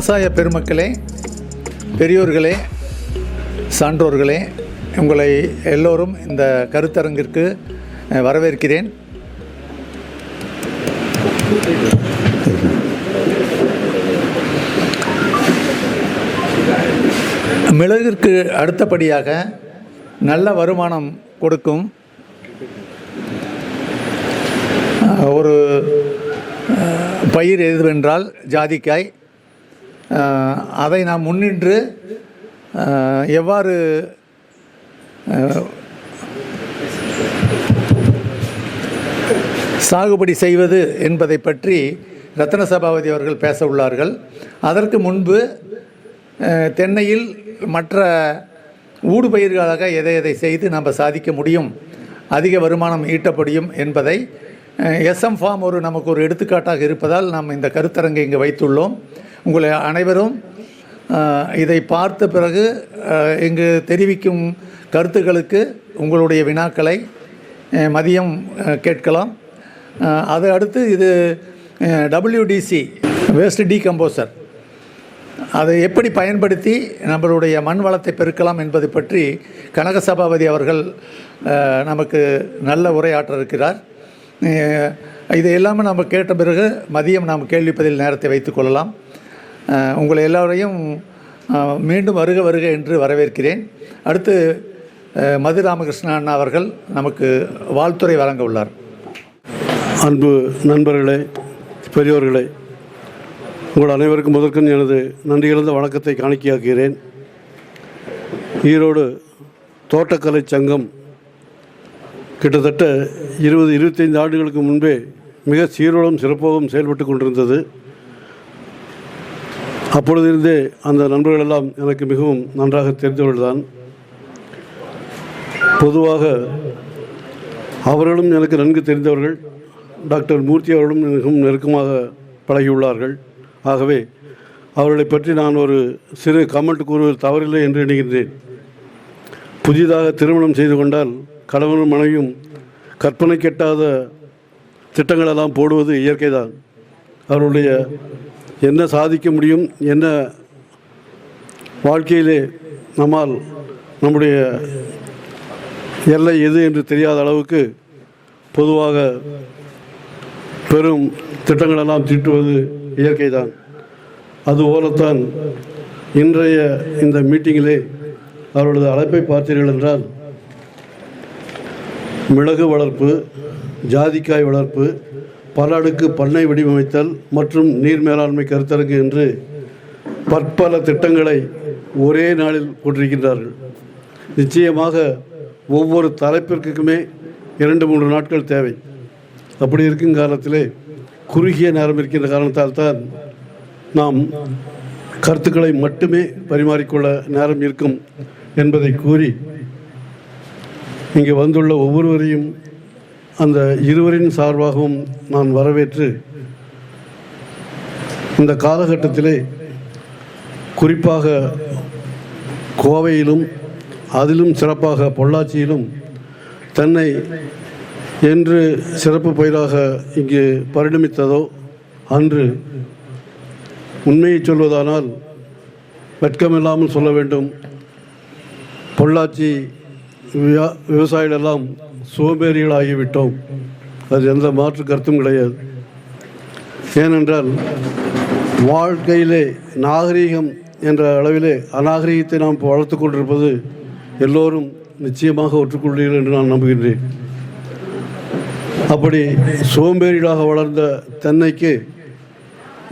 விவசாய பெருமக்களே பெரியோர்களே சான்றோர்களே உங்களை எல்லோரும் இந்த கருத்தரங்கிற்கு வரவேற்கிறேன். மிளகிற்கு அடுத்தபடியாக நல்ல வருமானம் கொடுக்கும் ஒரு பயிர் எதுவென்றால் ஜாதிக்காய் அதை நாம் முன்னின்று எவ்வாறு சாகுபடி செய்வது என்பதை பற்றி ரத்ன சபாபதி அவர்கள் பேச உள்ளார்கள். அதற்கு முன்பு தென்னையில் மற்ற ஊடுபயிர்களாக எதை எதை செய்து நம்ம சாதிக்க முடியும் அதிக வருமானம் ஈட்டப்படியும் என்பதை எஸ்எம் ஃபார்ம் ஒரு நமக்கு ஒரு எடுத்துக்காட்டாக இருப்பதால் நாம் இந்த கருத்தரங்கை இங்கு வைத்துள்ளோம். உங்களை அனைவரும் இதை பார்த்த பிறகு இங்கு தெரிவிக்கும் கருத்துக்களுக்கு உங்களுடைய வினாக்களை மதியம் கேட்கலாம். அதை அது அடுத்து இது டபிள்யூடிசி வேஸ்ட் டீகம்போசர் அதை எப்படி பயன்படுத்தி நம்மளுடைய மண் வளத்தை பெருக்கலாம் என்பது பற்றி கனக சபாபதி அவர்கள் நமக்கு நல்ல உரையாற்ற இருக்கிறார். இது எல்லாமே நம்ம கேட்ட பிறகு மதியம் நாம் கேள்விப்பதில் நேரத்தை வைத்துக்கொள்ளலாம் உங்களை எல்லோரையும் மீண்டும் வருக வருக என்று வரவேற்கிறேன். அடுத்து மது ராமகிருஷ்ண அண்ணா அவர்கள் நமக்கு வாழ்த்துறை வழங்க உள்ளார். அன்பு நண்பர்களே பெரியோர்களே உங்கள் அனைவருக்கும் முதற்கும் எனது நன்றிகளந்த வணக்கத்தை காணிக்கையாக்குகிறேன். ஈரோடு தோட்டக்கலை சங்கம் கிட்டத்தட்ட இருபது இருபத்தைந்து ஆண்டுகளுக்கு முன்பே மிக சீரோடும் சிறப்பாகவும் செயல்பட்டு கொண்டிருந்தது. அப்பொழுதிருந்தே அந்த நண்பர்கள் எல்லாம் எனக்கு மிகவும் நன்றாக தெரிந்தவர்கள்தான். பொதுவாக அவர்களும் எனக்கு நன்கு தெரிந்தவர்கள். டாக்டர் மூர்த்தி அவர்களும் மிகவும் நெருக்கமாக பழகியுள்ளார்கள். ஆகவே அவர்களை பற்றி நான் ஒரு சிறு கமெண்ட் கூறுவது தவறில்லை என்று எண்ணுகின்றேன். புதிதாக திருமணம் செய்து கொண்டால் கணவனும் மனைவியும் கற்பனை கெட்டாத திட்டங்களெல்லாம் போடுவது இயற்கைதான். அவருடைய என்ன சாதிக்க முடியும் என்ன வாழ்க்கையிலே நம்மால் நம்முடைய எல்லை எது என்று தெரியாத அளவுக்கு பொதுவாக பெரும் திட்டங்களெல்லாம் தீட்டுவது இயற்கைதான். அதுபோலத்தான் இன்றைய இந்த மீட்டிங்கிலே அவர்களது அழைப்பை பார்த்தீர்கள் என்றால் மிளகு வளர்ப்பு ஜாதிக்காய் வளர்ப்பு பல அடுக்கு பண்ணை வடிவமைத்தல் மற்றும் நீர் மேலாண்மை கருத்தரங்கு என்று பற்பல திட்டங்களை ஒரே நாளில் போட்டிருக்கின்றார்கள். நிச்சயமாக ஒவ்வொரு தலைப்பிற்குமே இரண்டு மூன்று நாட்கள் தேவை. அப்படி இருக்கும் காலத்திலே குறுகிய நேரம் இருக்கின்ற காரணத்தால் தான் நாம் கருத்துக்களை மட்டுமே பரிமாறிக்கொள்ள நேரம் இருக்கும் என்பதை கூறி இங்கே வந்துள்ள ஒவ்வொருவரையும் அந்த இருவரின் சார்பாகவும் நான் வரவேற்று இந்த காலகட்டத்திலே குறிப்பாக கோவையிலும் அதிலும் சிறப்பாக பொள்ளாச்சியிலும் தன்னை என்று சிறப்பு பயிராக இங்கு பரிணமித்ததோ அன்று உண்மையை சொல்வதானால் வெட்கமில்லாமல் சொல்ல வேண்டும். பொள்ளாச்சி விவசாயிகளெல்லாம் சோம்பேறிகளாகிவிட்டோம். அது எந்த மாற்று கருத்தும் கிடையாது. ஏனென்றால் வாழ்க்கையிலே நாகரீகம் என்ற அளவிலே அநாகரீகத்தை நாம் வளர்த்து கொண்டிருப்பது எல்லோரும் நிச்சயமாக ஒற்றுக்கொள்வீர்கள் என்று நான் நம்புகின்றேன். அப்படி சோம்பேறிகளாக வளர்ந்த தென்னைக்கு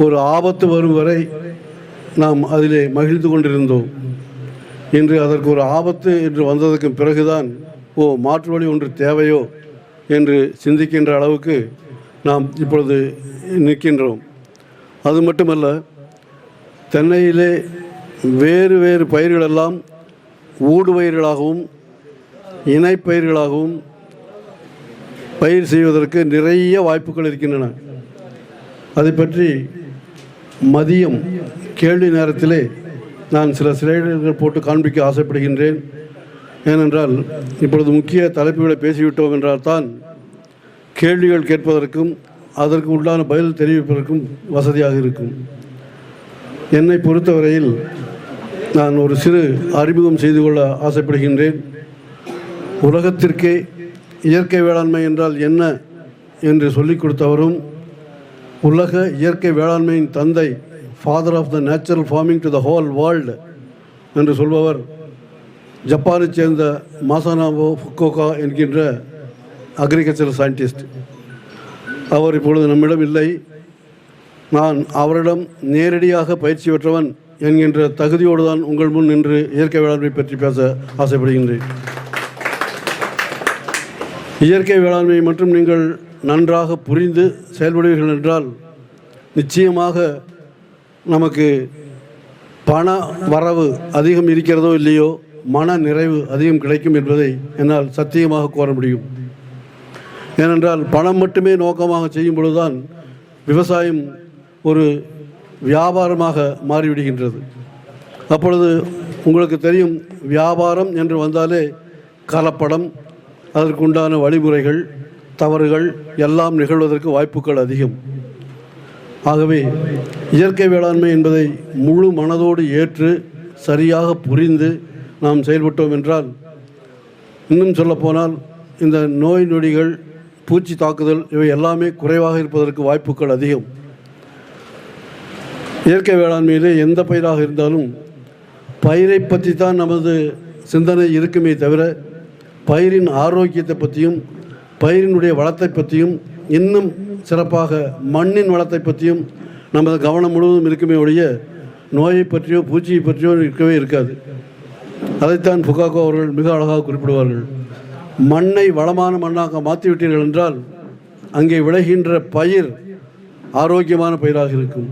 ஒரு ஆபத்து வரும் வரை நாம் அதிலே மகிழ்ந்து கொண்டிருந்தோம். இன்று அதற்கு ஒரு ஆபத்து என்று வந்ததற்கு பிறகுதான் ஓ மாற்று வழி ஒன்று தேவையோ என்று சிந்திக்கின்ற அளவுக்கு நாம் இப்பொழுது நிற்கின்றோம். அது மட்டுமல்ல தென்னையிலே வேறு வேறு பயிர்களெல்லாம் ஊடுபயிர்களாகவும் இணைப்பயிர்களாகவும் பயிர் செய்வதற்கு நிறைய வாய்ப்புகள் இருக்கின்றன. அதை பற்றி மதியம் கேள்வி நேரத்திலே நான் சில ஸ்லைடுகள் போட்டு காண்பிக்க ஆசைப்படுகின்றேன். ஏனென்றால் இப்பொழுது முக்கிய தலைப்புகளை பேசிவிட்டோம் என்றால் தான் கேள்விகள் கேட்பதற்கும் அதற்கு உண்டான பதில் தெரிவிப்பதற்கும் வசதியாக இருக்கும். என்னை பொறுத்தவரையில் நான் ஒரு சிறு அறிமுகம் செய்து கொள்ள ஆசைப்படுகின்றேன். உலகத்திற்கே இயற்கை வேளாண்மை என்றால் என்ன என்று சொல்லிக் கொடுத்தவரும் உலக இயற்கை வேளாண்மையின் தந்தை father of the natural farming to the whole world என்று சொல்பவர் ஜப்பானைச் சேர்ந்த மாசானாபோ ஃபுக்கோகா என்கின்ற அக்ரிகல்ச்சரல் சயின்டிஸ்ட் அவர் இப்பொழுது நம்மிடம் இல்லை. நான் அவரிடம் நேரடியாக பயிற்சி பெற்றவன் என்கின்ற தகுதியோடு தான் உங்கள் முன் நின்று இயற்கை வேளாண்மை பற்றி பேச ஆசைப்படுகின்றேன். இயற்கை வேளாண்மை மற்றும் நீங்கள் நன்றாக புரிந்து செயல்படுவீர்கள் என்றால் நிச்சயமாக நமக்கு பண வரவு அதிகம் இருக்கிறதோ இல்லையோ மன நிறைவு அதிகம் கிடைக்கும் என்பதை என்னால் சத்தியமாக கூற முடியும். ஏனென்றால் பணம் மட்டுமே நோக்கமாக செய்யும் பொழுதுதான் விவசாயம் ஒரு வியாபாரமாக மாறிவிடுகின்றது. அப்பொழுது உங்களுக்கு தெரியும் வியாபாரம் என்று வந்தாலே கலப்படம் அதற்குண்டான வழிமுறைகள் தவறுகள் எல்லாம் நிகழ்வதற்கு வாய்ப்புகள் அதிகம். ஆகவே இயற்கை வேளாண்மை என்பதை முழு மனதோடு ஏற்று சரியாக புரிந்து நாம் செயல்பட்டோம் என்றால் இன்னும் சொல்லப்போனால் இந்த நோய் நொடிகள் பூச்சி தாக்குதல் இவை எல்லாமே குறைவாக இருப்பதற்கு வாய்ப்புகள் அதிகம். இயற்கை வேளாண்மையிலே எந்த பயிராக இருந்தாலும் பயிரை பற்றி தான் நமது சிந்தனை இருக்குமே தவிர பயிரின் ஆரோக்கியத்தை பற்றியும் பயிரினுடைய வளத்தை பற்றியும் இன்னும் சிறப்பாக மண்ணின் வளத்தை பற்றியும் நமது கவனம் முழுவதும் இருக்குமே ஒழிய நோயை பற்றியோ பூச்சியை பற்றியோ இருக்கவே இருக்காது. அதைத்தான் புகாக்கோ அவர்கள் மிக அழகாக குறிப்பிடுவார்கள். மண்ணை வளமான மண்ணாக மாற்றிவிட்டீர்கள் என்றால் அங்கே விளைகின்ற பயிர் ஆரோக்கியமான பயிராக இருக்கும்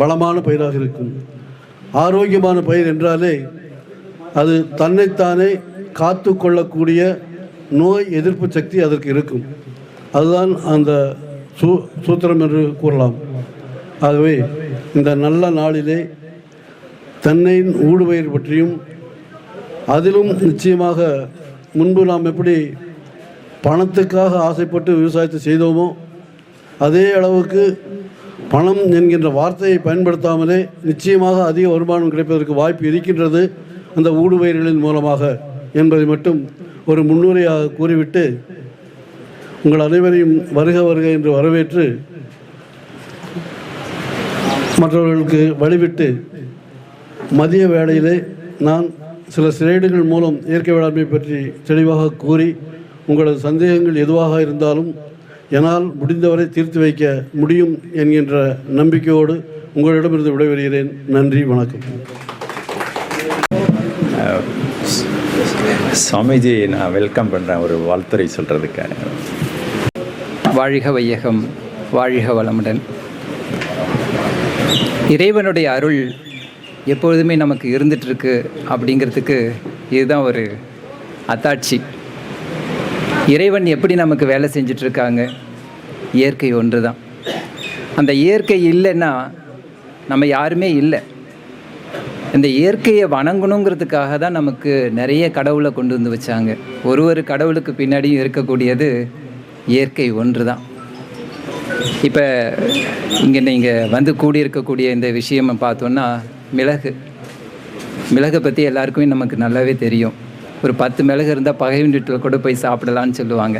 வளமான பயிராக இருக்கும். ஆரோக்கியமான பயிர் என்றாலே அது தன்னைத்தானே காத்து கொள்ளக்கூடிய நோய் எதிர்ப்பு சக்தி அதற்கு இருக்கும். அதுதான் அந்த சூ சூத்திரம் என்று கூறலாம். ஆகவே இந்த நல்ல நாளிலே தென்னையின் ஊடுபயிர் பற்றியும் அதிலும் நிச்சயமாக முன்பு நாம் எப்படி பணத்துக்காக ஆசைப்பட்டு விவசாயத்தை செய்தோமோ அதே அளவுக்கு பணம் என்கின்ற வார்த்தையை பயன்படுத்தாமலே நிச்சயமாக அதிக வருமானம் கிடைப்பதற்கு வாய்ப்பு இருக்கின்றது அந்த ஊடுபயிர்களின் மூலமாக என்பதை மட்டும் ஒரு முன்னுரையாக கூறிவிட்டு உங்கள் அனைவரையும் வருக வருக என்று வரவேற்று மற்றவர்களுக்கு வழிவிட்டு மதிய வேளையிலே நான் சில ஸ்லைடுகள் மூலம் இயற்கை வேளாண்மை பற்றி தெளிவாக கூறி உங்களது சந்தேகங்கள் எதுவாக இருந்தாலும் என்னால் முடிந்தவரை தீர்த்து வைக்க முடியும் என்கின்ற நம்பிக்கையோடு உங்களிடமிருந்து விடைபெறுகிறேன். நன்றி வணக்கம். சுவாமிஜி நான் வெல்கம் பண்ணுறேன் ஒரு வாழ்த்துறை சொல்கிறதுக்கு வாழ்க வையகம் வாழ்க வளமுடன். இறைவனுடைய அருள் எப்பொழுதுமே நமக்கு இருந்துகிட்ருக்கு அப்படிங்கிறதுக்கு இதுதான் ஒரு அத்தாட்சி. இறைவன் எப்படி நமக்கு வேலை செஞ்சிட்ருக்காங்க இயற்கை ஒன்று தான் அந்த இயற்கை இல்லைன்னா நம்ம யாருமே இல்லை. இந்த இயற்கையை வணங்கணுங்கிறதுக்காக தான் நமக்கு நிறைய கடவுளை கொண்டு வந்து வச்சாங்க. ஒரு ஒரு கடவுளுக்கு பின்னாடியும் இருக்கக்கூடியது இயற்கை ஒன்று தான் இப்போ இங்கே நீங்கள் வந்து கூடியிருக்கக்கூடிய இந்த விஷயம் பார்த்தோன்னா மிளகு. மிளகை பற்றி எல்லாருக்குமே நமக்கு நல்லாவே தெரியும். ஒரு பத்து மிளகு இருந்தால் பகை வீட்டில் கூட போய் சாப்பிடலான்னு சொல்லுவாங்க.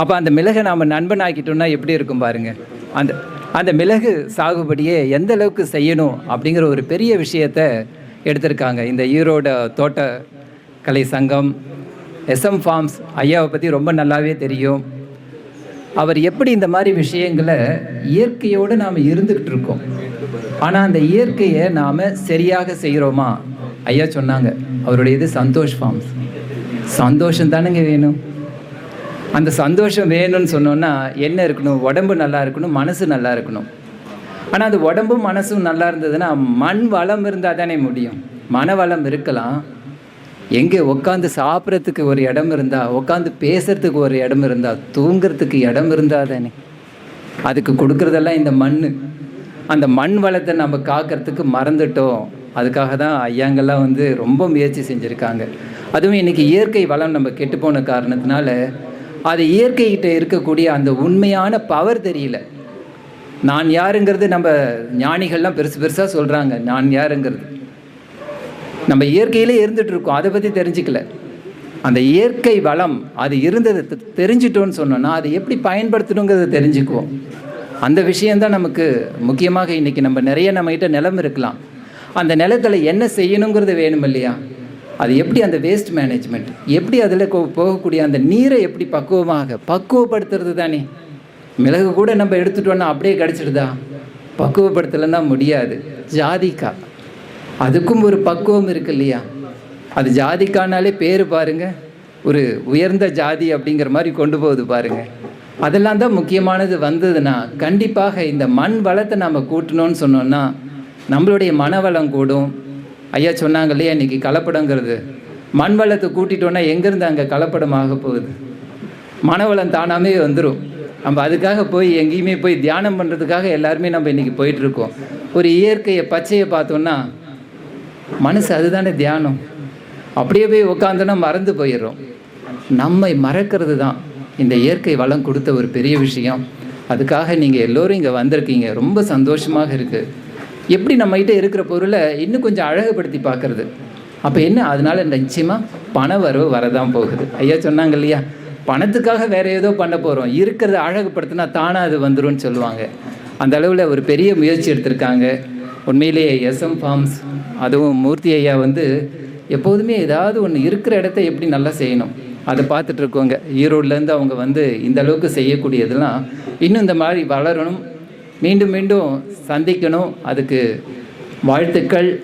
அப்போ அந்த மிளகை நாம் நண்பன் ஆக்கிட்டோம்னா எப்படி இருக்கும் பாருங்கள் அந்த அந்த மிளகு சாகுபடியே எந்த அளவுக்கு செய்யணும் அப்படிங்கிற ஒரு பெரிய விஷயத்தை எடுத்திருக்காங்க. இந்த ஈரோட தோட்டக்கலை சங்கம் எஸ்எம் ஃபார்ம்ஸ் ஐயாவை பற்றி ரொம்ப நல்லாவே தெரியும். அவர் எப்படி இந்த மாதிரி விஷயங்களை இயற்கையோடு நாம் இருந்துக்கிட்டு இருக்கோம். ஆனால் அந்த இயற்கையை நாம் சரியாக செய்கிறோமா? ஐயா சொன்னாங்க அவருடைய இது சந்தோஷ் ஃபார்ம்ஸ் சந்தோஷம் தானேங்க வேணும்? அந்த சந்தோஷம் வேணும்னு சொன்னோன்னா என்ன இருக்கணும்? உடம்பு நல்லா இருக்கணும் மனசு நல்லா இருக்கணும். ஆனால் அது உடம்பும் மனசும் நல்லா இருந்ததுன்னா மண் வளம் இருந்தால் தானே முடியும். மன வளம் இருக்கலாம். எங்கே உட்காந்து சாப்பிட்றதுக்கு ஒரு இடம் இருந்தால் உட்காந்து பேசுறதுக்கு ஒரு இடம் இருந்தால் தூங்குறதுக்கு இடம் இருந்தால் தானே. அதுக்கு கொடுக்குறதெல்லாம் இந்த மண் அந்த மண் வளத்தை நம்ம காக்கிறதுக்கு மறந்துட்டோம். அதுக்காக தான் ஐயாங்கெல்லாம் வந்து ரொம்ப முயற்சி செஞ்சுருக்காங்க. அதுவும் இன்றைக்கி இயற்கை வளம் நம்ம கெட்டுப்போன காரணத்தினால அது இயற்கைகிட்ட இருக்கக்கூடிய அந்த உண்மையான பவர் தெரியல. நான் யாருங்கிறது நம்ம ஞானிகள்லாம் பெருசு பெருசாக சொல்கிறாங்க நான் யாருங்கிறது. நம்ம இயற்கையிலே இருந்துகிட்ருக்கோம் அதை பற்றி தெரிஞ்சுக்கல. அந்த இயற்கை வளம் அது இருந்ததை தெ- தெரிஞ்சிட்டோன்னு சொன்னோன்னா அதை எப்படி பயன்படுத்தணுங்கிறத தெரிஞ்சுக்குவோம். அந்த விஷயந்தான் நமக்கு முக்கியமாக இன்றைக்கி நம்ம நிறைய நம்மகிட்ட நிலம் இருக்கலாம். அந்த நிலத்தில் என்ன செய்யணுங்கிறது வேணும் இல்லையா? அது எப்படி அந்த வேஸ்ட் மேனேஜ்மெண்ட் எப்படி அதில் போகக்கூடிய அந்த நீரை எப்படி பக்குவமாக பக்குவப்படுத்துறது தானே? மிளகு கூட நம்ம எடுத்துட்டோன்னா அப்படியே கிடச்சிடுதா? பக்குவப்படுத்தலைன்னா முடியாது. ஜாதிக்கா. அதுக்கும் ஒரு பக்குவம் இருக்கு இல்லையா? அது ஜாதிக்கானாலே பேர் பாருங்க. ஒரு உயர்ந்த ஜாதி அப்படிங்கிற மாதிரி கொண்டு போகுது பாருங்கள் அதெல்லாம் தான் முக்கியமானது வந்ததுன்னா கண்டிப்பாக இந்த மண் வளத்தை நம்ம கூட்டணும்னு சொன்னோன்னா நம்மளுடைய மனவளம் கூடும். ஐயா சொன்னாங்க இல்லையா இன்னைக்கு கலப்படங்கிறது. மண் வளத்தை கூட்டிட்டோன்னா எங்கேருந்து அங்கே கலப்படம் ஆக போகுது? மனவளம் தானாமே வந்துடும் நம்ம அதுக்காக போய் எங்கேயுமே போய் தியானம் பண்ணுறதுக்காக எல்லாருமே நம்ம இன்றைக்கி போயிட்டுருக்கோம். ஒரு இயற்கையை பச்சையை பார்த்தோன்னா மனசு அதுதானே தியானம். அப்படியே போய் உட்காந்துன்னா மறந்து போயிடுறோம். நம்மை மறக்கிறது தான். இந்த இயற்கை வளம் கொடுத்த ஒரு பெரிய விஷயம். அதுக்காக நீங்கள் எல்லோரும் இங்கே வந்திருக்கீங்க. ரொம்ப சந்தோஷமாக இருக்குது எப்படி நம்மகிட்ட இருக்கிற பொருளை இன்னும் கொஞ்சம் அழகுபடுத்தி பார்க்குறது. அப்போ என்ன? அதனால் நிச்சயமாக பண வரவு வரதான் போகுது. ஐயா சொன்னாங்க இல்லையா? பணத்துக்காக வேறு ஏதோ பண்ண போகிறோம் இருக்கிறத அழகுப்படுத்தினா தானாக அது வந்துடும் சொல்லுவாங்க. அந்த அளவில் ஒரு பெரிய முயற்சி எடுத்திருக்காங்க. உண்மையிலேயே எஸ்எம் ஃபார்ம்ஸ் அதுவும் மூர்த்தி ஐயா வந்து எப்போதுமே ஏதாவது ஒன்று இருக்கிற இடத்த எப்படி நல்லா செய்யணும்? அதை பார்த்துட்டு இருக்கோங்க ஈரோட்லேருந்து அவங்க வந்து இந்த அளவுக்கு செய்யக்கூடியதெல்லாம் இன்னும் இந்த மாதிரி வளரணும். மீண்டும் மீண்டும் சந்திக்கணும். அதுக்கு வாழ்த்துக்கள்.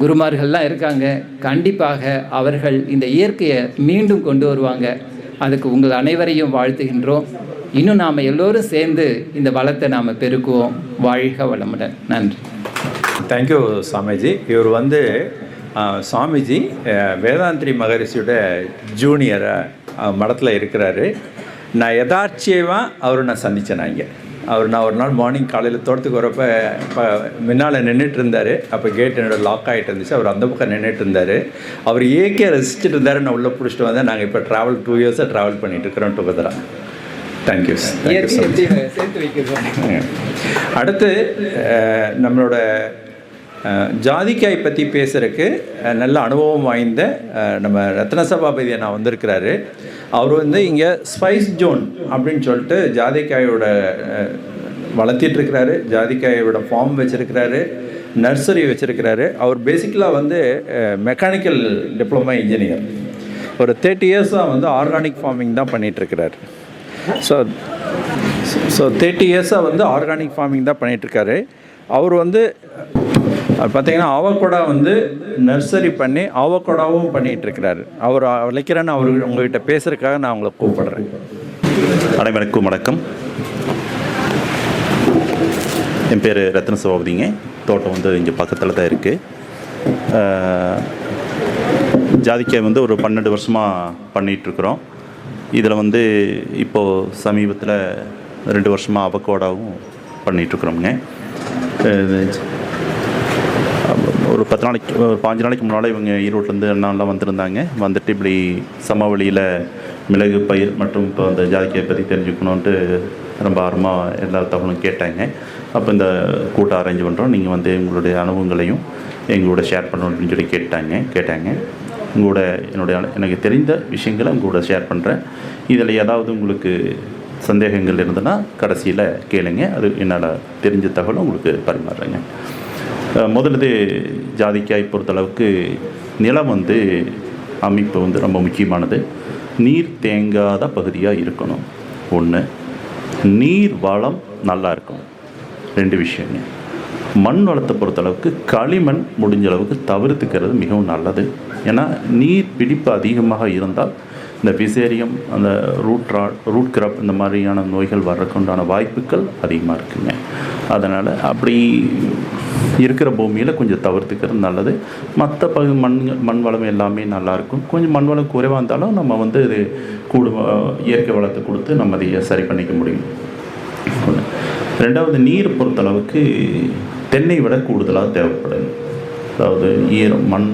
குருமார்கள்லாம் இருக்காங்க. கண்டிப்பாக அவர்கள் இந்த இயற்கையை மீண்டும் கொண்டு வருவாங்க. அதுக்கு உங்கள் அனைவரையும் வாழ்த்துகின்றோம். இன்னும் நாம் எல்லோரும் சேர்ந்து இந்த வளத்தை நாம் பெருக்குவோம். வாழ்க வளமுடன். நன்றி. Thank you Swamiji. இவர் வந்து சுவாமிஜி வேதாந்திரி மகரிஷியோட ஜூனியராக மடத்தில் இருக்கிறாரு. நான் யதார்ச்சியமாக அவரை நான் சந்தித்தேன் நான் இங்கே. அவர் நான் ஒரு நாள் மார்னிங் காலையில் தோட்டத்துக்கு வரப்போ இப்போ முன்னால் நின்றுட்டு இருந்தார். அப்போ கேட் என்னோட லாக் ஆகிட்டு இருந்துச்சு. அவர் அந்த பக்கம் நின்றுட்டு இருந்தார். அவர் ஏக்கே ரசிச்சுட்டு இருந்தார். நான் உள்ளே பிடிச்சிட்டு வந்தேன். நாங்கள் இப்போ ட்ராவல் டூ இயர்ஸாக ட்ராவல் பண்ணிட்டு இருக்கிறோம் டுகெதராக தேங்க்யூ தேங்க்யூ அடுத்து நம்மளோட ஜாதிக்காய் பற்றி பேசுகிறதுக்கு நல்ல அனுபவம் வாய்ந்த நம்ம ரத்ன சபாபதி நான் வந்திருக்கிறாரு. அவர் வந்து இங்கே ஸ்பைஸ் ஜோன் அப்படின்னு சொல்லிட்டு ஜாதிக்காயோட வளர்த்திட்டுருக்கிறாரு ஜாதிக்காயோட ஃபார்ம் வச்சுருக்கிறாரு. நர்சரி வச்சுருக்கிறாரு. அவர் பேசிக்கலாக வந்து மெக்கானிக்கல் டிப்ளமா இன்ஜினியர் ஒரு தேர்ட்டி இயர்ஸாக வந்து ஆர்கானிக் ஃபார்மிங் தான் பண்ணிகிட்ருக்கிறாரு ஸோ ஸோ தேர்ட்டி இயர்ஸாக வந்து ஆர்கானிக் ஃபார்மிங் தான் பண்ணிகிட்ருக்காரு அவர் வந்து அது பார்த்தீங்கன்னா ஆவக்கொடா வந்து நர்சரி பண்ணி ஆவக்கொடாவும் பண்ணிகிட்டு இருக்கிறாரு அவர் விளைக்கிறேன்னு அவர் உங்ககிட்ட பேசுகிறதுக்காக நான் உங்களை கூப்பிடுறேன். அனைவருக்கும் வணக்கம். என் பேர் ரத்ன சபாபதிங்க தோட்டம் வந்து இங்கே பக்கத்தில் தான் இருக்குது ஜாதிக்காய் வந்து ஒரு பன்னெண்டு வருஷமாக பண்ணிகிட்ருக்குறோம் இதில் வந்து இப்போது சமீபத்தில் ரெண்டு வருஷமாக அவக்கோடாவும் பண்ணிகிட்ருக்குறோங்க ஒரு பத்து நாளைக்கு ஒரு பாஞ்சு நாளைக்கு முன்னால் இவங்க ஈரோட்லேருந்து அண்ணாலாம் வந்திருந்தாங்க. வந்துட்டு இப்படி சமவெளியில் மிளகு பயிர் மற்றும் இப்போ அந்த ஜாதிக்காயை பற்றி தெரிஞ்சுக்கணுன்ட்டு ரொம்ப ஆர்வமாக எல்லா தகவலும் கேட்டாங்க. அப்போ இந்த கூட்டம் அரேஞ்ச் பண்ணுறோம் நீங்கள் வந்து உங்களுடைய அனுபவங்களையும் எங்களோட ஷேர் பண்ணணும் அப்படின்னு சொல்லி கேட்டாங்க. கேட்டாங்க. உங்களோட என்னுடைய எனக்கு தெரிந்த விஷயங்களை உங்களோட ஷேர் பண்ணுறேன் இதில் ஏதாவது உங்களுக்கு சந்தேகங்கள் இருந்ததுன்னா கடைசியில் கேளுங்க. அது என்னால் தெரிஞ்ச தகவலும் உங்களுக்கு பரிமாறுறேங்க. முதலது ஜாதிக்காய் பொறுத்தளவுக்கு நிலம் வந்து அமைப்பு வந்து ரொம்ப முக்கியமானது. நீர் தேங்காத பகுதியாக இருக்கணும். ஒன்று நீர் வளம் நல்லா இருக்கணும். ரெண்டு விஷயங்க. மண் வளத்தை பொறுத்தளவுக்கு களிமண் முடிஞ்ச அளவுக்கு தவிர்த்துக்கிறது மிகவும் நல்லது. ஏன்னா நீர் பிடிப்பு அதிகமாக இருந்தால் இந்த பிசேரியம் அந்த ரூட் ரா ரூட் கிராப் இந்த மாதிரியான நோய்கள் வர்றதுக்கு உண்டான வாய்ப்புகள் அதிகமாக இருக்குங்க. அதனால் அப்படி இருக்கிற பூமியில் கொஞ்சம் தவிர்த்துக்கிறது நல்லது. மற்ற பகு மண் மண் வளம் எல்லாமே நல்லாயிருக்கும் கொஞ்சம் மண் வளம் குறைவாக இருந்தாலும் நம்ம வந்து இது கூடு இயற்கை வளத்தை கொடுத்து நம்ம அதை சரி பண்ணிக்க முடியும். ரெண்டாவது நீர் பொறுத்தளவுக்கு தென்னை விட கூடுதலாக தேவைப்படுது அதாவது ஈரம் மண்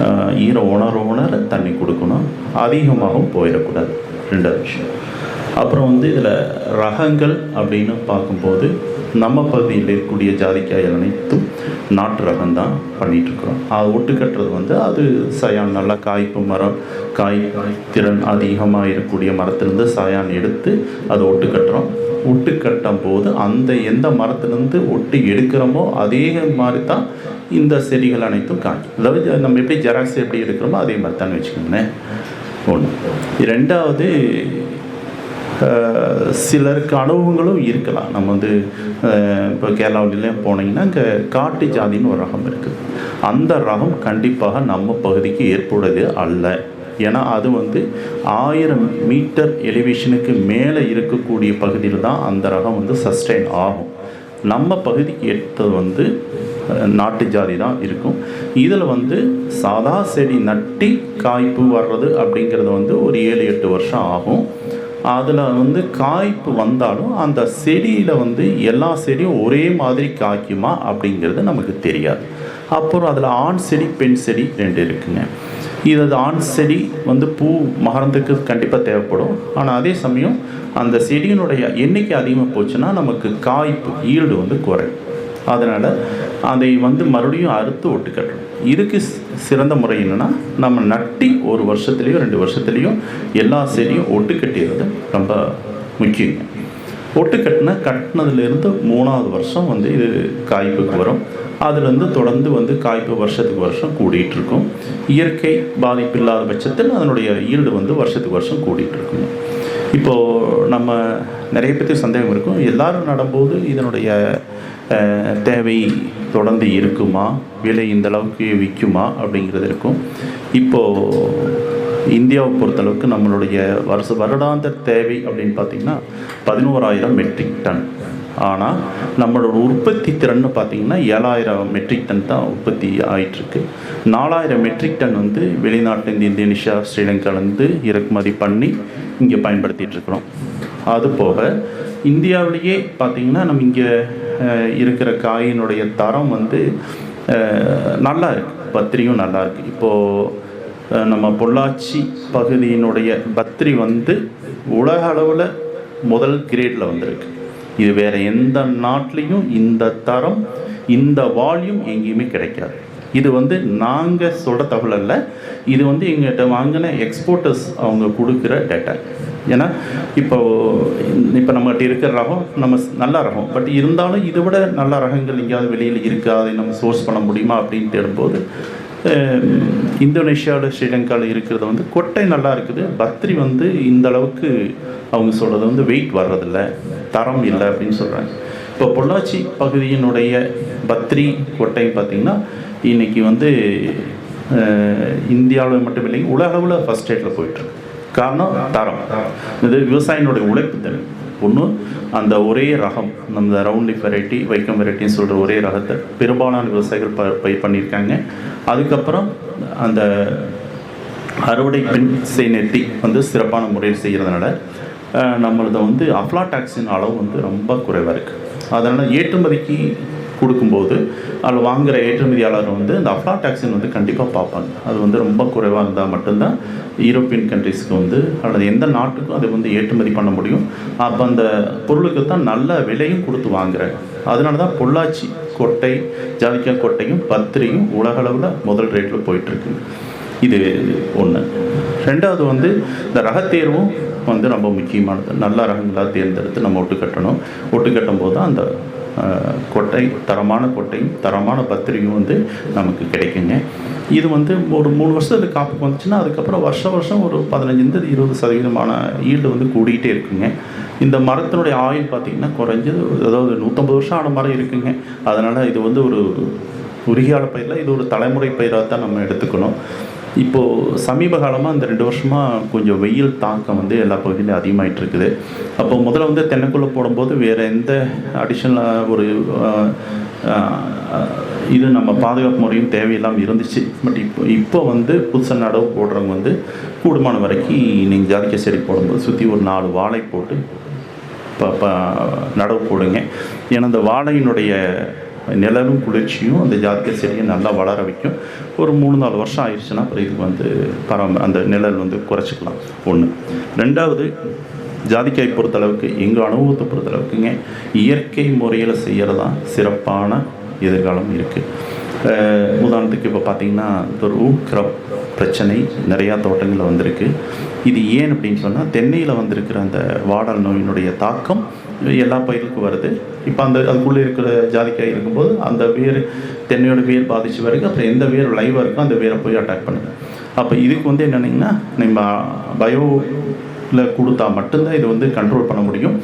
ஈர ஈரம் உணர உணர தண்ணி கொடுக்கணும். அதிகமாகவும் போயிடக்கூடாது. ரெண்டாவது விஷயம். அப்புறம் வந்து இதில் ரகங்கள் அப்படின்னு பார்க்கும்போது நம்ம பகுதியில் இருக்கக்கூடிய ஜாதிக்காய்கள் அனைத்தும் நாட்டு ரகம் தான் பண்ணிகிட்ருக்குறோம் அது ஒட்டு கட்டுறது வந்து அது சயான் நல்லா காய்ப்பு மரம் காய் திறன் அதிகமாக இருக்கக்கூடிய மரத்திலிருந்து சயான் எடுத்து அதை ஒட்டு கட்டுறோம் ஒட்டு கட்டும் போது அந்த எந்த மரத்துலேருந்து ஒட்டு எடுக்கிறோமோ அதே மாதிரி தான் இந்த செடிகள் அனைத்தும் காய்க்கும். அதாவது நம்ம எப்படி ஜெராக்ஸ் எப்படி எடுக்கிறோமோ அதே மாதிரி தான் வச்சுக்கோங்களேன். ஒன்று. ரெண்டாவது சிலருக்கு அனுபவங்களும் இருக்கலாம். நம்ம வந்து இப்போ கேரளாவிலாம் போனீங்கன்னா இங்கே காட்டு ஜாதின்னு ஒரு ரகம் இருக்குது அந்த ரகம் கண்டிப்பாக நம்ம பகுதிக்கு ஏற்புடையது அல்ல. ஏன்னா அது வந்து ஆயிரம் மீட்டர் எலிவேஷனுக்கு மேலே இருக்கக்கூடிய பகுதியில் தான் அந்த ரகம் வந்து சஸ்டெயின் ஆகும். நம்ம பகுதிக்கு ஏற்றது வந்து நாட்டு ஜாதி தான் இருக்கும். இதில் வந்து சாதா செடி நட்டி காய்ப்பு வர்றது அப்படிங்கிறது வந்து ஒரு ஏழு எட்டு வருஷம் ஆகும். அதில் வந்து காய்ப்பு வந்தாலும் அந்த செடியில் வந்து எல்லா செடியும் ஒரே மாதிரி காய்க்குமா அப்படிங்கிறது நமக்கு தெரியாது. அப்புறம் அதில் ஆண் செடி பெண் செடி ரெண்டு இருக்குங்க. இது அது ஆண் செடி வந்து பூ மகரந்துக்கு கண்டிப்பாக தேவைப்படும். ஆனால் அதே சமயம் அந்த செடியினுடைய எண்ணிக்கை அதிகமாக போச்சுன்னா நமக்கு காய்ப்பு ஈல்டு வந்து குறையும். அதனால் அதை வந்து மறுபடியும் அறுத்து ஒட்டு கட்டணும் இதுக்கு சிறந்த முறை என்னென்னா நம்ம நட்டி ஒரு வருஷத்துலேயும் ரெண்டு வருஷத்துலேயும் எல்லா செடியும் ஒட்டு கட்டிடுறது ரொம்ப முக்கியங்க. ஒட்டு கட்டின கட்டினதுலேருந்து மூணாவது வருஷம் வந்து இது காய்ப்புக்கு வரும். அதுலேருந்து தொடர்ந்து வந்து காய்ப்பு வருஷத்துக்கு வருஷம் கூடிகிட்டு இருக்கும் இயற்கை பாதிப்பு இல்லாத பட்சத்தில் அதனுடைய ஈல்டு வந்து வருஷத்துக்கு வருஷம் கூடிகிட்டு இருக்கும் இப்போது நம்ம நிறைய பேருக்கு சந்தேகம் இருக்கும். எல்லோரும் நடும்போது இதனுடைய தேவை தொடர்ந்து இருக்குமா? விலை இந்த அளவுக்கு விற்குமா? அப்படிங்கிறது இருக்கும். இப்போது இந்தியாவை பொறுத்தளவுக்கு நம்மளுடைய வருஷ வருடாந்திர தேவை அப்படின்னு பார்த்தீங்கன்னா பதினோராயிரம் மெட்ரிக் டன் ஆனால் நம்மளோட உற்பத்தி திறன்னு பார்த்திங்கன்னா ஏழாயிரம் மெட்ரிக் டன் தான் உற்பத்தி ஆயிட்டிருக்கு. நாலாயிரம் மெட்ரிக் டன் வந்து வெளிநாட்டிலேருந்து இந்தோனேஷியா ஸ்ரீலங்காலேருந்து இறக்குமதி பண்ணி இங்கே பயன்படுத்திட்டு இருக்கிறோம் அது போக இந்தியாவிலேயே பார்த்திங்கன்னா நம்ம இங்கே இருக்கிற காயினுடைய தரம் வந்து நல்லா இருக்கு. பத்திரியும் நல்லா இருக்கு. இப்போது நம்ம பொள்ளாச்சி பகுதியினுடைய பத்ரி வந்து உலக அளவில் முதல் கிரேடில் வந்திருக்கு. இது வேறு எந்த நாட்டிலையும் இந்த தரம் இந்த வால்யூம் எங்கேயுமே கிடைக்காது. இது வந்து நாங்கள் சொல்கிற தகவல் அல்ல. இது வந்து எங்கள்கிட்ட வாங்கின எக்ஸ்போர்ட்டர்ஸ் அவங்க கொடுக்குற டேட்டா ஏன்னா இப்போ இப்போ நம்மகிட்ட இருக்கிற ரகம் நம்ம ஸ்- நல்ல ரகம். பட் இருந்தாலும் இதை விட நல்ல ரகங்கள் எங்கேயாவது வெளியில் இருக்கா? அதை நம்ம சோர்ஸ் பண்ண முடியுமா? அப்படின்னு தேடும்போது இந்தோனேஷியாவில் ஸ்ரீலங்காவில் இருக்கிறது வந்து கொட்டை நல்லா இருக்குது. பத்ரி வந்து இந்த அளவுக்கு அவங்க சொல்கிறது வந்து வெயிட் வர்றதில்ல. தரம் இல்லை அப்படின்னு சொல்கிறாங்க இப்போ பொள்ளாச்சி பகுதியினுடைய பத்ரி கொட்டை பார்த்திங்கன்னா இன்னைக்கு வந்து இந்தியாவில் மட்டும் இல்லைங்க உலக அளவில் ஃபஸ்ட் ஸ்டேட்டில் போயிட்டுருக்கு காரணம் தரம். இது விவசாயினுடைய உழைப்பு திறன் ஒன்று அந்த ஒரே ரகம் நம்ம ரவுண்ட் லீஃப் வெரைட்டி வைக்கம் வெரைட்டின்னு சொல்கிற ஒரே ரகத்தை பெரும்பாலான விவசாயிகள் ப பயிர் பண்ணியிருக்காங்க. அதுக்கப்புறம் அந்த அறுவடை பின் செய் வந்து சிறப்பான முறையில் செய்கிறதுனால நம்மளது வந்து அஃப்லாடாக்சின் அளவு வந்து ரொம்ப குறைவாக இருக்குது அதனால் ஏற்றுமதிக்கு கொடுக்கும்போது அதில் வாங்குகிற ஏற்றுமதியாளர் வந்து இந்த அஃப்லாடாக்சின் வந்து கண்டிப்பாக பார்ப்பாங்க. அது வந்து ரொம்ப குறைவாக இருந்தால் மட்டும்தான் யூரோப்பியன் கண்ட்ரிஸ்க்கு வந்து அல்லது எந்த நாட்டுக்கும் அதை வந்து ஏற்றுமதி பண்ண முடியும். அப்போ அந்த பொருளுக்கு தான் நல்ல விலையும் கொடுத்து வாங்குறாங்க அதனால தான் பொள்ளாச்சி கொட்டை ஜாதிக்காய் கொட்டையும் பத்திரியும் உலகளவில் முதல் ரேட்டில் போயிட்டுருக்கு. இது ஒன்று ரெண்டாவது வந்து இந்த ரகத்தேர்வும் வந்து ரொம்ப முக்கியமானது. நல்ல ரகங்களாக தேர்ந்தெடுத்து நம்ம ஒட்டு கட்டணும். ஒட்டு கட்டும் போது தான் அந்த கொட்டை தரமான கொட்டையும் தரமான பத்திரிகையும் வந்து நமக்கு கிடைக்குங்க. இது வந்து ஒரு மூணு வருஷத்துக்கு காப்பு வந்துச்சுன்னா அதுக்கப்புறம் வருஷம் வருஷம் ஒரு பதினஞ்சுலேருந்து இருபது சதவீதமான ஈல்டு வந்து கூடிக்கிட்டே இருக்குங்க. இந்த மரத்தினுடைய ஆயுள் பார்த்திங்கன்னா குறைஞ்சது அதாவது நூற்றம்பது வருஷம் ஆன மரம் இருக்குங்க. அதனால் இது வந்து ஒரு உருகியால பயிரில் இது ஒரு தலைமுறை பயிராக தான் நம்ம எடுத்துக்கணும். இப்போது சமீப காலமாக இந்த ரெண்டு வருஷமாக கொஞ்சம் வெயில் தாக்கம் வந்து எல்லா பகுதியிலும் அதிகமாகிட்டு இருக்குது அப்போ முதல்ல வந்து தென்னைக்குள்ளே போடும்போது வேறு எந்த அடிஷ்னலாக ஒரு இது நம்ம பாதுகாப்பு முறையும் தேவையில்லாமல் இருந்துச்சு. பட் இப்போ இப்போ வந்து புதுசாக நடவு போடுறவங்க வந்து கூடுமான வரைக்கும் நீங்கள் ஜாதிக்க செடி போடும்போது சுற்றி ஒரு நாலு வாழை போட்டு ப ப நடவு போடுங்க. ஏன்னா இந்த வாழையினுடைய நிழலும் குளிர்ச்சியும் அந்த ஜாதிக்காய் செடியை நல்லா வளர வைக்கும். ஒரு மூணு நாலு வருஷம் ஆயிடுச்சுன்னா அப்புறம் இதுக்கு வந்து பராம அந்த நிழல் வந்து குறைச்சிக்கலாம். ஒன்று ரெண்டாவது ஜாதிக்காய் பொறுத்தளவுக்கு எங்கள் அனுபவத்தை பொறுத்தளவுக்குங்க இயற்கை முறையில் செய்கிறது தான் சிறப்பான எதிர்காலம் இருக்குது உதாரணத்துக்கு இப்போ பார்த்தீங்கன்னா ஒரு ரூட் கிராப் பிரச்சனை நிறையா தோட்டங்களில் வந்திருக்கு. இது ஏன் அப்படின்னு சொன்னால் தென்னையில் வந்திருக்கிற அந்த வாடல் நோயினுடைய தாக்கம் எல்லா பயிருக்கும் வருது. இப்போ அந்த அதுக்குள்ளே இருக்கிற ஜாதிக்காய் இருக்கும்போது அந்த வேர் தென்னையோட வேர் பாதிச்சு வரைக்கும் அப்புறம் எந்த வேர் லைவாக இருக்கோ அந்த வேரை போய் அட்டாக் பண்ணுது. அப்போ இதுக்கு வந்து என்னென்னிங்கன்னா நம்ம பயோவில் கொடுத்தா மட்டும்தான் இது வந்து கண்ட்ரோல் பண்ண முடியும்.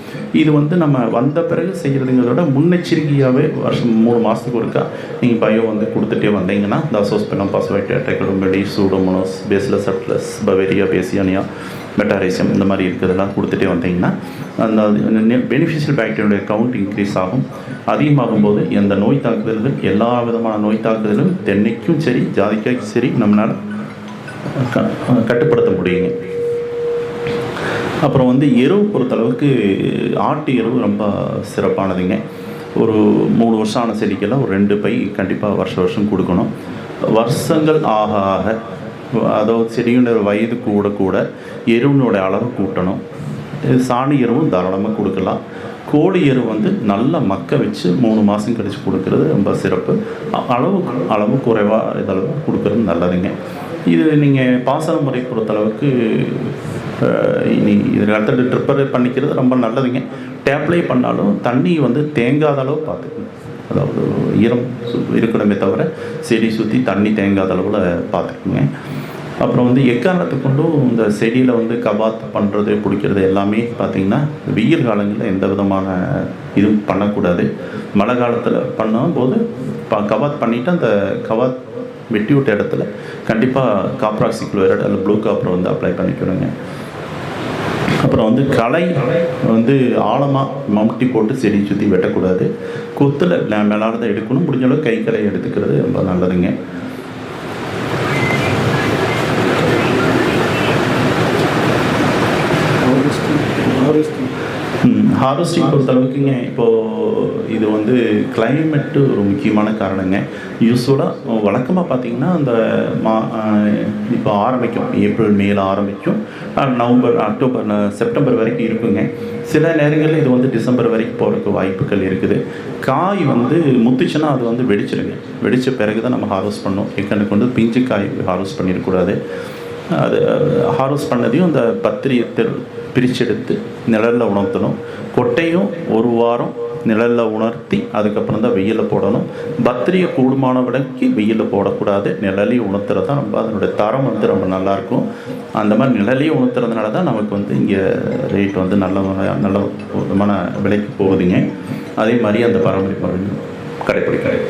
இது வந்து நம்ம வந்த பிறகு செய்கிறதுங்கிறத முன்னெச்சரிக்கையாகவே வருஷம் மூணு மாதத்துக்கு ஒருக்கா நீங்கள் பயோ வந்து கொடுத்துட்டே வந்தீங்கன்னா இந்த அசோஸ்பெனம் பாஸ்வைட் டெக்கடும்படி சூடோமோனோஸ் பேஸ்லஸ் அட்லஸ் பவேரியா பேசியானியா மெட்டாரிசம் இந்த மாதிரி இருக்கிறதெல்லாம் கொடுத்துட்டே வந்தீங்கன்னா அந்த பெனிஃபிஷியல் பாக்டீரியோடைய கவுண்ட் இன்க்ரீஸ் ஆகும். அதிகமாகும் போது எந்த நோய் தாக்குதல்கள் எல்லா விதமான நோய் தாக்குதலும் தென்னைக்கும் சரி ஜாதிக்காய்க்கும் சரி நம்மளால் க- கட்டுப்படுத்த முடியுங்க. அப்புறம் வந்து எருவு பொறுத்தளவுக்கு ஆட்டு எருவு ரொம்ப சிறப்பானதுங்க. ஒரு மூணு வருஷம் ஆன செடிக்கெல்லாம் ஒரு ரெண்டு பை கண்டிப்பாக வருஷம் வருஷம் கொடுக்கணும். வருஷங்கள் ஆக ஆக அதாவது செடியோட வயது கூட கூட எருவினோட அளவு கூட்டணும். இது சாணி எருவும் தாராளமாக கொடுக்கலாம். கோழி எரு வந்து நல்லா மக்க வச்சு மூணு மாதம் கழித்து கொடுக்கறது ரொம்ப சிறப்பு. அளவு அளவு குறைவாக இதளவு கொடுக்கறது நல்லதுங்க. இது நீங்கள் பாசன முறை பொறுத்தளவுக்கு அஹ், இனி இதில் அடுத்த ட்ரிப்பர் பண்ணிக்கிறது ரொம்ப நல்லதுங்க. டேப்லே பண்ணாலும் தண்ணி வந்து தேங்காத அளவு பார்த்துக்கணும். அதாவது ஈரம் சு- இருக்கணுமே தவிர செடி சுற்றி தண்ணி தேங்காத அளவில் பார்த்துக்குங்க. அப்புறம் வந்து எக்காரணத்தை கொண்டும் இந்த செடியில் வந்து கபாத் பண்ணுறது பிடிக்கிறது எல்லாமே பார்த்திங்கன்னா வெயில் காலங்களில் எந்த விதமான இதுவும் பண்ணக்கூடாது. மழை காலத்தில் பண்ணும்போது ப கபாத் பண்ணிவிட்டு அந்த கபாத் வெட்டி விட்ட இடத்துல கண்டிப்பாக காப்ராக்சிக்ளோரைடு அல்லது ப்ளூ காப்பரை வந்து அப்ளை பண்ணிக்கணுங்க. அப்புறம் வந்து களை வந்து ஆழமாக மம்டி போட்டு செடி சுற்றி வெட்டக்கூடாது. கொத்தில் மேலானதை எடுக்கணும். முடிஞ்ச கை களை எடுத்துக்கிறது ரொம்ப நல்லதுங்க. ஹார்வெஸ்டிங் பொறுத்தளவுக்குங்க இப்போது இது வந்து கிளைமேட்டு ஒரு முக்கியமான காரணங்க. யூஸ்வலாக வழக்கமாக பார்த்தீங்கன்னா அந்த மா இப்போ ஆரம்பிக்கும். ஏப்ரல் மேல ஆரம்பிக்கும். நவம்பர் அக்டோபர் செப்டம்பர் வரைக்கும் இருக்குங்க. சில நேரங்களில் இது வந்து டிசம்பர் வரைக்கும் போகிறதுக்கு வாய்ப்புகள் இருக்குது. காய் வந்து முத்துச்சுன்னா அது வந்து வெடிச்சிருங்க. வெடித்த பிறகு தான் நம்ம ஹார்வெஸ்ட் பண்ணோம் எக்கனுக்கு வந்து பிஞ்சு காய் ஹார்வெஸ்ட் பண்ணிடக்கூடாது. அது ஹார்வெஸ்ட் பண்ணதையும் அந்த பத்திரியை பிரிச்செடுத்து நிழலில் உணர்த்தணும். கொட்டையும் ஒரு வாரம் நிழலில் உணர்த்தி அதுக்கப்புறம் தான் வெயிலில் போடணும். பத்திரியை கூடுமான விலைக்கு வெயிலில் போடக்கூடாது. நிழலையும் உணர்த்துறது தான் ரொம்ப அதனுடைய தரம் வந்து ரொம்ப நல்லாயிருக்கும் அந்த மாதிரி நிழலையும் உணர்த்துறதுனால தான் நமக்கு வந்து இங்கே ரேட் வந்து நல்ல நல்ல விதமான விலைக்கு போகுதுங்க. அதே மாதிரி அந்த பராமரிப்பு கடைப்பிடிக்கிறேன்